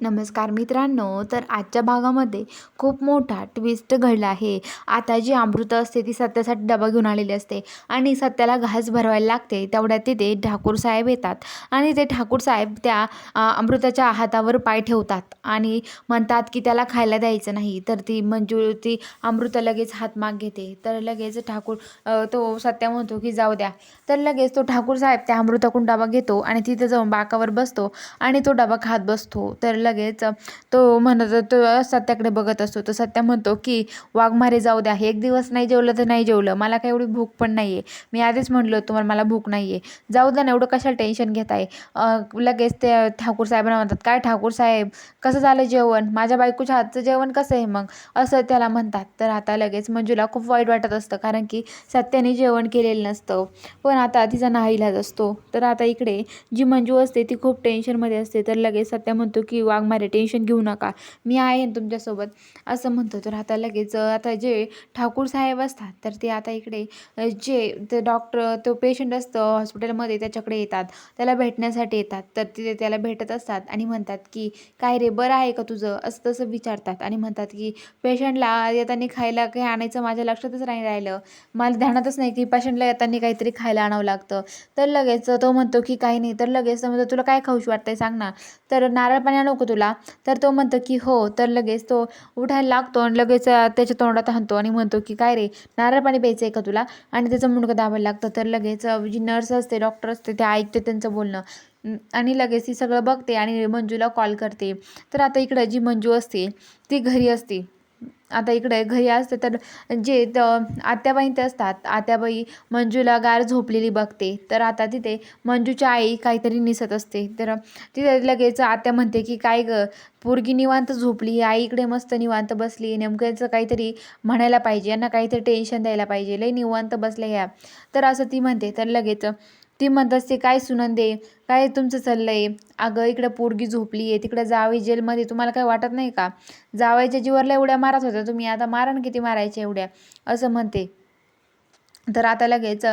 नमस्कार मित्रांनो तर आजच्या भागामध्ये खूप मोठा ट्विस्ट घडला आहे. आता जी अमृता असते ती सत्यासाठी डबा घेऊन आलेली असते आणि सत्याला घास भरवायला लागते. तेवढ्यात तिथे ठाकूर साहेब येतात आणि ते ठाकूर साहेब त्या अमृताच्या हातावर पाय ठेवतात आणि म्हणतात की त्याला खायला द्यायचं नाही. तर ती मंजू ती अमृता लगेच हात माग घेते. तर लगेच ठाकूर तो सत्या म्हणतो की जाऊ द्या. तर लगेच तो ठाकूर साहेब त्या अमृताकडून डबा घेतो आणि तिथे जाऊन बाकावर बसतो आणि तो डबा खात बसतो. तर लगेच तो म्हणत तो सत्याकडे बघत असतो. तर सत्या म्हणतो की वाघमारे जाऊ द्या. एक दिवस नाही जेवलं तर नाही जेवलं. मला काय एवढी भूक पण नाही आहे मी आधीच म्हणलो तुम्हाला मला भूक नाही आहे जाऊ द्या ना एवढं कशाला टेन्शन घेताय? लगेच ते ठाकूर साहेबांना म्हणतात काय ठाकूर साहेब? कसं झालं जेवण? माझ्या बायकोच्या हातचं जेवण कसं आहे मग? असं त्याला म्हणतात. तर आता लगेच मंजूला खूप वाईट वाटत असतं कारण की सत्याने जेवण केलेलं नसतं. पण आता तिचा नाईलाज असतो. तर आता इकडे जी मंजू असते ती खूप टेन्शनमध्ये असते. तर लगेच सत्या म्हणतो की वा वाघमारे टेन्शन घेऊ नका. मी आहे तुमच्यासोबत. असं म्हणतो. तर आता लगेच आता जे ठाकूर साहेब असतात तर ते आता इकडे जे ते डॉक्टर तो पेशंट असतं हॉस्पिटलमध्ये त्याच्याकडे येतात. त्याला भेटण्यासाठी येतात. तर तिथे त्याला भेटत असतात आणि म्हणतात की काय रे बरं आहे का तुझं? असं तसं विचारतात आणि म्हणतात की पेशंटला येताना खायला काही आणायचं माझ्या लक्षातच नाही राहिलं. मला ध्यानातच नाही की पेशंटला येताना काहीतरी खायला आणावं लागतं. तर लगेच तो म्हणतो की काही नाही. तर लगेच म्हणतो तुला काय खाऊशी वाटतंय? सांग ना. तर नारळ पाणी आणू तुला? तर तो म्हणतो की हो. तर लगेच तो उठायला लागतो आणि लगेच त्याच्या तोंडात हाणतो आणि म्हणतो की काय रे नारळ पाणी प्यायचं आहे का तुला? आणि त्याचं मुंडकं दाबायला लागतं. तर लगेच जी नर्स असते डॉक्टर असते ते ऐकते त्यांचं बोलणं. आणि लगेच ती सगळं बघते आणि मंजूला कॉल करते. तर आता इकडं जी मंजू असते ती घरी असते. आता इकडे घरी असते तर जे त आत्याबाई ते असतात आत्याबाई मंजूला गार झोपलेली बघते. तर आता तिथे मंजूच्या आई काहीतरी निसत असते. तर तिथे लगेच आत्या म्हणते की काय ग पोरगी निवांत झोपली आई इकडे मस्त निवांत बसली नेमक्याचं काहीतरी म्हणायला पाहिजे यांना काहीतरी टेन्शन द्यायला पाहिजे लई निवांत बसल्या ह्या. तर असं ती म्हणते. तर लगेच ती म्हणत असते काय सुनंदे काय तुमचं चाललंय? अगं इकडं पोरगी झोपली आहे तिकडं जावई जेलमध्ये तुम्हाला काय वाटत नाही का? जावायच्या जीवरला एवढ्या मारत होत्या तुम्ही आता मारा किती मारायच्या एवढ्या असं म्हणते. तर आता लगेच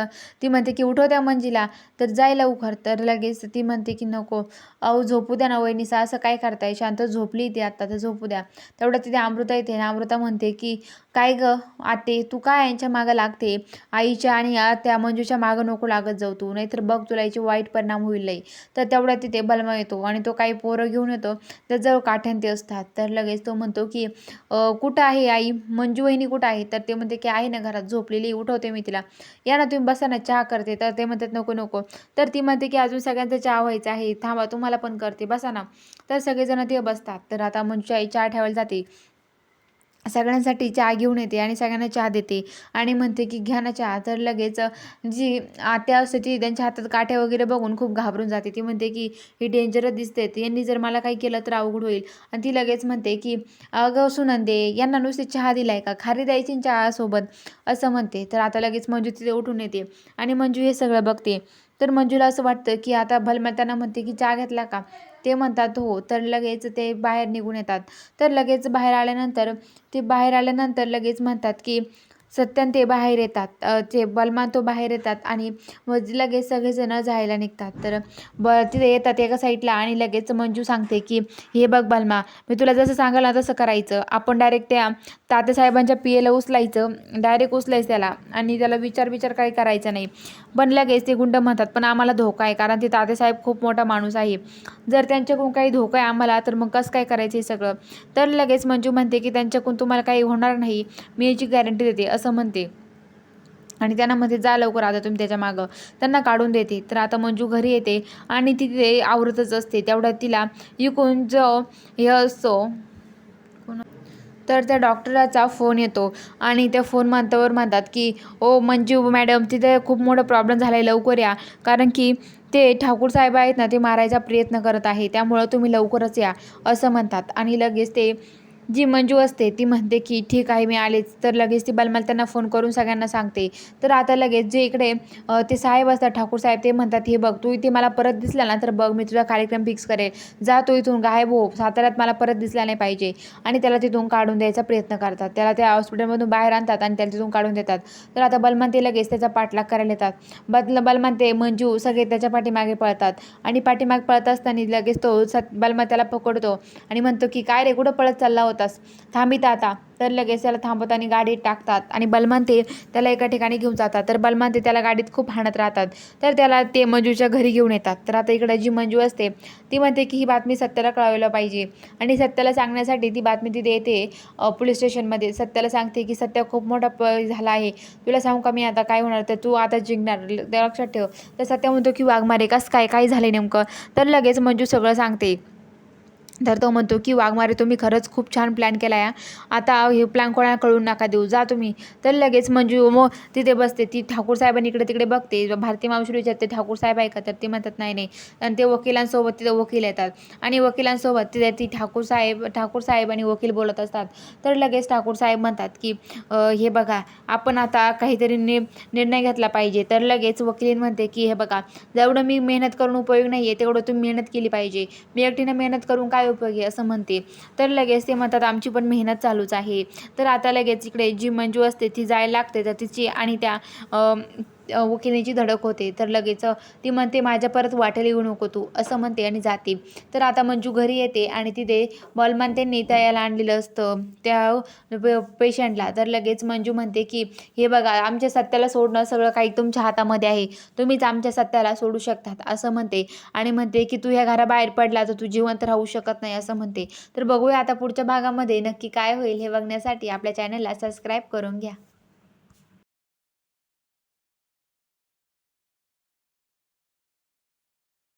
ती म्हणते की उठव त्या मंजीला. तर जाय लवकर. तर लगेच ती म्हणते की नको. अहो झोपू द्या ना वहिनीसा. असं काय करताय? शांत झोपली ती आत्ता तर झोपू द्या. तेवढं तिथे अमृता येते. ना अमृता म्हणते की काय ग? आते तू काय यांच्या मागं लागते? आईच्या आणि त्या मंजूच्या मागं नको लागत जाऊ तू. नाहीतर बघ तुला याचे वाईट परिणाम होईल लई. तर तेवढ्या तिथे बलमा येतो आणि तो काही पोरं घेऊन येतो. तर जवळ काठ्यान ते असतात. तर लगेच तो म्हणतो की कुठं आहे आई? मंजू वहिनी कुठं आहे? तर ते म्हणते की आहे ना घरात. झोपलेली. उठवते मी तिला. या ना तुम्ही बसा ना चहा करते. तर ते म्हणतात नको नको. तर ती म्हणते की अजून सगळ्यांचा चहा व्हायचा आहे. थांबा तुम्हाला पण करते. बसा ना. तर सगळेजण ते बसतात. तर आता मंजूच्या आई चहा ठेवायला जाते. सगळ्यांसाठी चहा घेऊन येते आणि सगळ्यांना चहा देते. आणि म्हणते की घ्या ना चहा. तर लगेच जी आत्या असते ती त्यांच्या हातात काठ्या वगैरे बघून खूप घाबरून जाते. ती म्हणते की ही डेंजरस दिसते. यांनी जर मला काही केलं तर अवघड होईल. आणि ती लगेच म्हणते की अगं सुनंदे यांना नुसते चहा दिलाय का? खारी द्यायची चहासोबत असं म्हणते. तर आता लगेच मंजू तिथे उठून येते आणि मंजू हे सगळं बघते. तर मंजूला असं वाटतं की आता भलम्या त्यांना म्हणते की चहा घेतला का? ते म्हणतात हो तर लगेच ते बाहेर निघून येतात. तर लगेच बाहेर आल्यानंतर ते बाहेर आल्यानंतर लगेच म्हणतात की सत्यान ते बाहेर येतात. ते बलमान तो बाहेर येतात आणि मग लगेच सगळेजण जायला निघतात. तर ब तिथे येतात एका साईडला आणि लगेच मंजू सांगते की हे बघ बलमा मी तुला जसं सांगाल ना तसं करायचं. आपण डायरेक्ट त्या तात्यासाहेबांच्या पियेला उचलायचं. डायरेक्ट उचलायचं त्याला आणि त्याला विचार विचार काही करायचा नाही. पण लगेच ते गुंड म्हणतात पण आम्हाला धोका आहे कारण ते तातेसाहेब खूप मोठा माणूस आहे. जर त्यांच्याकडून काही धोका आहे आम्हाला तर मग कसं काय करायचं हे सगळं? तर लगेच मंजू म्हणते की त्यांच्याकडून तुम्हाला काही होणार नाही. मी याची गॅरंटी देते. असं असं म्हणते. आणि त्यांना म्हणते जा लवकर आता तुम्ही त्याच्या मागं. त्यांना काढून देते. तर आता मंजू घरी येते आणि ती तिथे आवरतच असते. तेवढ्यात तिला इकून जो हे असतो. तर त्या डॉक्टराचा फोन येतो आणि त्या फोन म्हणतावर म्हणतात की ओ मंजू मॅडम तिथे खूप मोठा प्रॉब्लेम झाला आहे लवकर या. कारण की ते ठाकूर साहेब आहेत ना ते मारायचा प्रयत्न करत आहे. त्यामुळं तुम्ही लवकरच या असं म्हणतात. आणि लगेच ते जी मंजू असते ती म्हणते की ठीक आहे मी आलेच. तर लगेच ती बलमाला त्यांना फोन करून सगळ्यांना सांगते. तर आता लगेच जे इकडे ते साहेब असतात ठाकूर साहेब ते म्हणतात हे बघ तू इथे मला परत दिसला ना तर बघ मी तुझा कार्यक्रम फिक्स करेल. जा तू इथून गायब हो साताऱ्यात मला परत दिसला नाही पाहिजे. आणि त्याला तिथून काढून द्यायचा प्रयत्न करतात. त्याला त्या हॉस्पिटलमधून बाहेर आणतात आणि त्याला तिथून काढून देतात. तर आता बलमान ते लगेच त्याचा पाठलाग करायला येतात. बदल बलमान ते मंजू सगळे त्याच्या पाठीमागे पळतात. आणि पाठीमागे पळत असताना लगेच तो सत बलमा त्याला पकडतो आणि म्हणतो की काय रे कुठं पळत चालला होतास थांबित आता तर लगेच त्याला थांबवताना गाडीत टाकतात. आणि बलमान ते त्याला एका ठिकाणी घेऊन जातात. तर बलमान ते त्याला गाडीत खूप हाणत राहतात. तर त्याला ते मंजूच्या घरी घेऊन येतात. तर आता इकडे जी मंजू असते ती म्हणते की ही बातमी सत्याला कळवायला पाहिजे. आणि सत्याला सांगण्यासाठी ती बातमी तिथे येते पोलीस स्टेशनमध्ये. सत्याला सांगते की सत्या खूप मोठा प झाला आहे. तुला सांगू का मी आता काय होणार? तर तू आता जिंकणार. त्या लक्षात ठेव. तर सत्या म्हणतो की वाघमारे कसं काय? काय झाले नेमकं? तर लगेच मंजू सगळं सांगते. तर तो म्हणतो की वाघमारे तुम्ही खरंच खूप छान प्लॅन केला आहे आता हे प्लॅन कोणाला कळून नका देऊ. जा तुम्ही. तर लगेच मंजू मग तिथे बसते. ती ठाकूर साहेबांनी इकडे तिकडे बघते. भारती मावशी विचारते ठाकूर साहेब आहे का? तर ते म्हणतात नाही नाही. आणि ते वकिलांसोबत तिथे वकील येतात. आणि वकिलांसोबत तिथे ती ठाकूर साहेब ठाकूर साहेब आणि वकील बोलत असतात. तर लगेच ठाकूर साहेब म्हणतात की हे बघा आपण आता काहीतरी नि निर्णय घेतला पाहिजे. तर लगेच वकील म्हणते की हे बघा जेवढं मी मेहनत करून उपयोग नाही आहे तेवढं तुम्ही मेहनत केली पाहिजे. मी एकटीनं मेहनत करून काय उपयोगी असं म्हणते. तर लगेच ते म्हणतात आमची पण मेहनत चालूच आहे. तर आता लगेच इकडे जी मंजू असते ती जायला लागते तर तिची आणि त्या वकिलीची धडक होते. तर लगेच ती म्हणते माझ्या परत वाटेल येऊ नको तू असं म्हणते आणि जाते. तर आता मंजू घरी येते आणि तिथे बॉलमान त्यांनी तयाला आणलेलं असतं त्या पेशंटला. तर लगेच मंजू म्हणते की हे बघा आमच्या सत्याला सोडणं सगळं काही तुमच्या हातामध्ये आहे. तुम्हीच आमच्या सत्याला सोडू शकतात असं म्हणते. आणि म्हणते की तू ह्या घराबाहेर पडला तर तू जिवंत राहू शकत नाही असं म्हणते. तर बघूया आता पुढच्या भागामध्ये नक्की काय होईल हे बघण्यासाठी. आपल्या चॅनलला सबस्क्राईब करून घ्या.